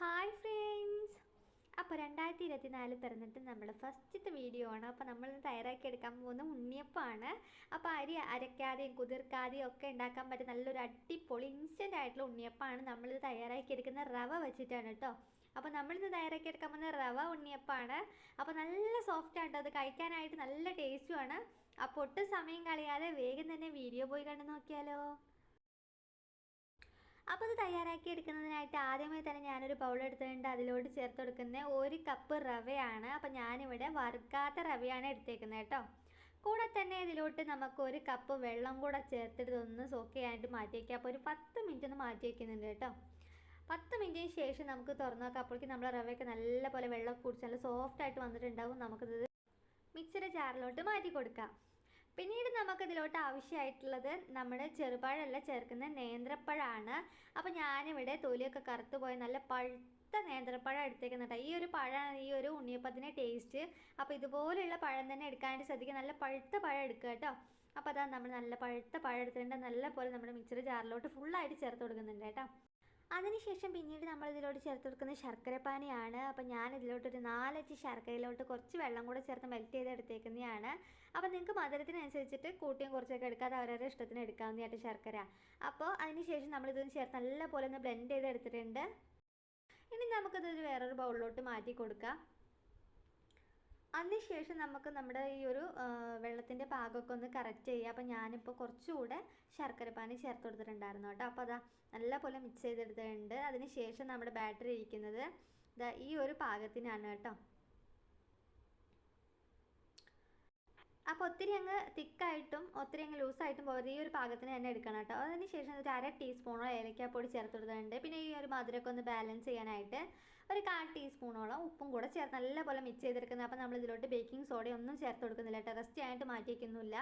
Hi friends അപ്പോൾ രണ്ടായിരത്തി ഇരുപത്തിനാല് പിറന്നിട്ട് നമ്മുടെ ഫസ്റ്റത്തെ വീഡിയോ ആണ്. അപ്പോൾ നമ്മൾ തയ്യാറാക്കി എടുക്കാൻ പോകുന്ന ഉണ്ണിയപ്പമാണ്. അപ്പോൾ അരി അരക്കാതെയും കുതിർക്കാതെയും ഒക്കെ ഉണ്ടാക്കാൻ പറ്റുന്ന നല്ലൊരു അടിപൊളി ഇൻസ്റ്റന്റ് ആയിട്ടുള്ള ഉണ്ണിയപ്പമാണ് നമ്മളിത് തയ്യാറാക്കി എടുക്കുന്ന റവ വെച്ചിട്ടാണ് കേട്ടോ. അപ്പോൾ നമ്മളിത് തയ്യാറാക്കി എടുക്കാൻ പോകുന്ന റവ ഉണ്ണിയപ്പമാണ്. അപ്പോൾ നല്ല സോഫ്റ്റ് ആണ് അത് കഴിക്കാനായിട്ട് നല്ല ടേസ്റ്റുമാണ് അപ്പോൾ ഒട്ടും സമയം കളയാതെ വേഗം തന്നെ വീഡിയോ പോയി കണ്ടു നോക്കിയാലോ. അപ്പോൾ ഇത് തയ്യാറാക്കി എടുക്കുന്നതിനായിട്ട് ആദ്യമായി തന്നെ ഞാനൊരു ബൗൾ എടുത്തിട്ടുണ്ട്. അതിലോട്ട് ചേർത്ത് കൊടുക്കുന്ന ഒരു കപ്പ് റവയാണ്. അപ്പോൾ ഞാനിവിടെ വറുക്കാത്ത റവയാണ് എടുത്തേക്കുന്നത് കേട്ടോ. കൂടെ തന്നെ ഇതിലോട്ട് നമുക്ക് ഒരു കപ്പ് വെള്ളം കൂടെ ചേർത്തിട്ട് ഒന്ന് സോക്ക് ചെയ്യാനായിട്ട് മാറ്റി വെക്കുക അപ്പോൾ ഒരു പത്ത് മിനിറ്റ് ഒന്ന് മാറ്റി വയ്ക്കുന്നുണ്ട് കേട്ടോ. പത്ത് മിനിറ്റിന് ശേഷം നമുക്ക് തുറന്നു നോക്കാം. അപ്പോഴേക്കും നമ്മുടെ റവയൊക്കെ നല്ലപോലെ വെള്ളം കുടിച്ച് നല്ല സോഫ്റ്റ് ആയിട്ട് വന്നിട്ടുണ്ടാവും. നമുക്കിത് മിക്സിയുടെ ജാറിലോട്ട് മാറ്റി കൊടുക്കാം. പിന്നീട് നമുക്കിതിലോട്ട് ആവശ്യമായിട്ടുള്ളത് നമ്മുടെ ചെറുപഴമല്ല ചേർക്കുന്ന നേന്ത്രപ്പഴമാണ് അപ്പോൾ ഞാനിവിടെ തൊലിയൊക്കെ കറുത്ത് പോയ നല്ല പഴുത്ത നേന്ത്രപ്പഴം എടുത്തേക്കുന്നുണ്ട് ഈ ഒരു പഴമാണ് ഈ ഒരു ഉണ്ണിയപ്പത്തിന് ടേസ്റ്റ്. അപ്പോൾ ഇതുപോലെയുള്ള പഴം തന്നെ എടുക്കാനായിട്ട് ശ്രദ്ധിക്കുക. നല്ല പഴുത്ത പഴം എടുക്കുക കേട്ടോ. അപ്പോൾ അതാ നമ്മൾ നല്ല പഴുത്ത പഴം എടുത്തിട്ടുണ്ട്. നല്ല പോലെ നമ്മുടെ മിക്സർ ജാറിലോട്ട് ഫുള്ളായിട്ട് ചേർത്ത് കൊടുക്കുന്നുണ്ട് കേട്ടോ. അതിനുശേഷം പിന്നീട് നമ്മൾ ഇതിലോട്ട് ചേർത്ത് കൊടുക്കുന്ന ശർക്കരപ്പാനിയാണ്. അപ്പോൾ ഞാൻ ഇതിലോട്ടൊരു നാലഞ്ച് ശർക്കരയിലോട്ട് കുറച്ച് വെള്ളം കൂടെ ചേർത്ത് മെൽറ്റ് ചെയ്ത് എടുത്തേക്കുന്നതാണ് അപ്പോൾ നിങ്ങൾക്ക് മധുരത്തിനനുസരിച്ചിട്ട് കൂട്ടിയും കുറച്ചൊക്കെ എടുക്കാതെ അവരവരുടെ ഇഷ്ടത്തിന് എടുക്കാവുന്നതായിട്ട് ശർക്കര. അപ്പോൾ അതിനുശേഷം നമ്മൾ ഇതൊന്ന് ചേർത്ത് നല്ലപോലെ ഒന്ന് ബ്ലെൻഡ് ചെയ്ത് എടുത്തിട്ടുണ്ട് ഇനി നമുക്കിതൊരു വേറൊരു ബൗളിലോട്ട് മാറ്റി കൊടുക്കാം. അതിനുശേഷം നമുക്ക് നമ്മുടെ ഈ ഒരു വെള്ളത്തിന്റെ പാകമൊക്കെ ഒന്ന് കറക്റ്റ് ചെയ്യുക അപ്പോൾ ഞാനിപ്പോൾ കുറച്ചുകൂടെ ശർക്കരപ്പാനി ചേർത്ത് കൊടുത്തിട്ടുണ്ടായിരുന്നു കേട്ടോ. അപ്പോൾ അതാ നല്ല പോലെ മിക്സ് ചെയ്തെടുത്തിട്ടുണ്ട്. അതിന് ശേഷം നമ്മുടെ ബാറ്ററി ഇരിക്കുന്നത് ഈ ഒരു പാകത്തിനാണ് കേട്ടോ. അപ്പോൾ ഒത്തിരി അങ്ങ് തിക്കായിട്ടും ഒത്തിരി അങ്ങ് ലൂസായിട്ടും പോകരുത് ഈ ഒരു പാകത്തിന് തന്നെ എടുക്കണം കേട്ടോ. അതിന് ശേഷം ഒരു അര ടീസ്പൂണോളം ഏലക്കാപ്പൊടി ചേർത്ത് കൊടുത്തിട്ടുണ്ട് പിന്നെ ഈ ഒരു മധുരമൊക്കെ ഒന്ന് ബാലൻസ് ചെയ്യാനായിട്ട് ഒരു കാൽ ടീസ്പൂണോളം ഉപ്പും കൂടെ ചേർത്ത് നല്ലപോലെ മിക്സ് ചെയ്തെടുക്കുന്നത്. അപ്പോൾ നമ്മൾ ഇതിലോട്ട് ബേക്കിംഗ് സോഡ ഒന്നും ചേർത്ത് കൊടുക്കുന്നില്ല കേട്ടോ. റെസ്റ്റ് ആയിട്ട് മാറ്റി വയ്ക്കുന്നില്ല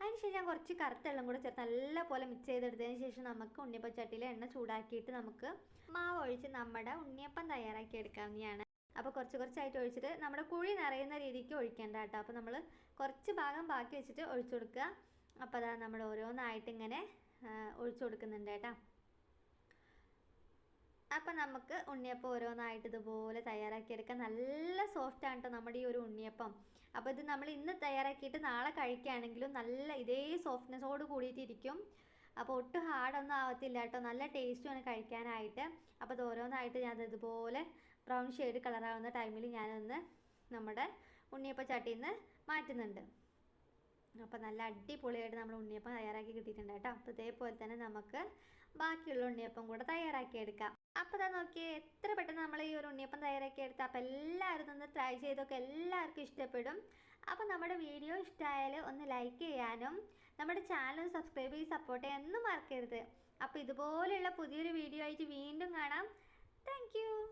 അതിനുശേഷം കുറച്ച് കറുത്ത വെള്ളം കൂടെ ചേർത്ത് നല്ലപോലെ മിക്സ് ചെയ്തെടുത്തതിന് ശേഷം നമുക്ക് ഉണ്ണിയപ്പച്ചട്ടിയിൽ എണ്ണ ചൂടാക്കിയിട്ട് നമുക്ക് മാവ് ഒഴിച്ച് നമ്മുടെ ഉണ്ണിയപ്പം തയ്യാറാക്കി എടുക്കാവുന്നതാണ്. അപ്പോൾ കുറച്ച് കുറച്ചായിട്ട് ഒഴിച്ചിട്ട് നമ്മുടെ കുഴി നിറയുന്ന രീതിക്ക് ഒഴിക്കേണ്ട കേട്ടോ. അപ്പോൾ നമ്മൾ കുറച്ച് ഭാഗം ബാക്കി വെച്ചിട്ട് ഒഴിച്ചു കൊടുക്കുക. അപ്പോൾ അതാ നമ്മൾ ഓരോന്നായിട്ട് ഇങ്ങനെ ഒഴിച്ചു കൊടുക്കുന്നുണ്ട് കേട്ടോ. അപ്പം നമുക്ക് ഉണ്ണിയപ്പം ഓരോന്നായിട്ട് ഇതുപോലെ തയ്യാറാക്കിയെടുക്കാം. നല്ല സോഫ്റ്റ് ആണ് കേട്ടോ നമ്മുടെ ഈ ഒരു ഉണ്ണിയപ്പം. അപ്പോൾ ഇത് നമ്മൾ ഇന്ന് തയ്യാറാക്കിയിട്ട് നാളെ കഴിക്കുകയാണെങ്കിലും നല്ല ഇതേ സോഫ്റ്റ്നെസ്സോട് കൂടിയിട്ടിരിക്കും. അപ്പോൾ ഒട്ടും ഹാർഡൊന്നും ആവത്തില്ല കേട്ടോ നല്ല ടേസ്റ്റുമാണ് കഴിക്കാനായിട്ട്. അപ്പോൾ ഇത് ഓരോന്നായിട്ട് ഞാൻ ഇതുപോലെ ബ്രൗൺ ഷെയ്ഡ് കളറാവുന്ന ടൈമിൽ ഞാനൊന്ന് നമ്മുടെ ഉണ്ണിയപ്പ ചട്ടിയിൽ നിന്ന് മാറ്റുന്നുണ്ട്. അപ്പോൾ നല്ല അടിപൊളിയായിട്ട് നമ്മൾ ഉണ്ണിയപ്പം തയ്യാറാക്കി കിട്ടിയിട്ടുണ്ട് കേട്ടോ. അപ്പോൾ ഇതേപോലെ തന്നെ നമുക്ക് ബാക്കിയുള്ള ഉണ്ണിയപ്പം കൂടെ തയ്യാറാക്കി എടുക്കാം. അപ്പോൾ ഇതാ നോക്കിയേ എത്ര പെട്ടെന്ന് നമ്മൾ ഈ ഒരു ഉണ്ണിയപ്പം തയ്യാറാക്കി എടുത്താൽ അപ്പോൾ എല്ലാവരും ഒന്ന് ട്രൈ ചെയ്തൊക്കെ എല്ലാവർക്കും ഇഷ്ടപ്പെടും. അപ്പോൾ നമ്മുടെ വീഡിയോ ഇഷ്ടമായാൽ ഒന്ന് ലൈക്ക് ചെയ്യാനും നമ്മുടെ ചാനൽ സബ്സ്ക്രൈബ് ചെയ്ത് സപ്പോർട്ട് ചെയ്യാനൊന്നും മറക്കരുത്. അപ്പോൾ ഇതുപോലെയുള്ള പുതിയൊരു വീഡിയോ ആയിട്ട് വീണ്ടും കാണാം. താങ്ക്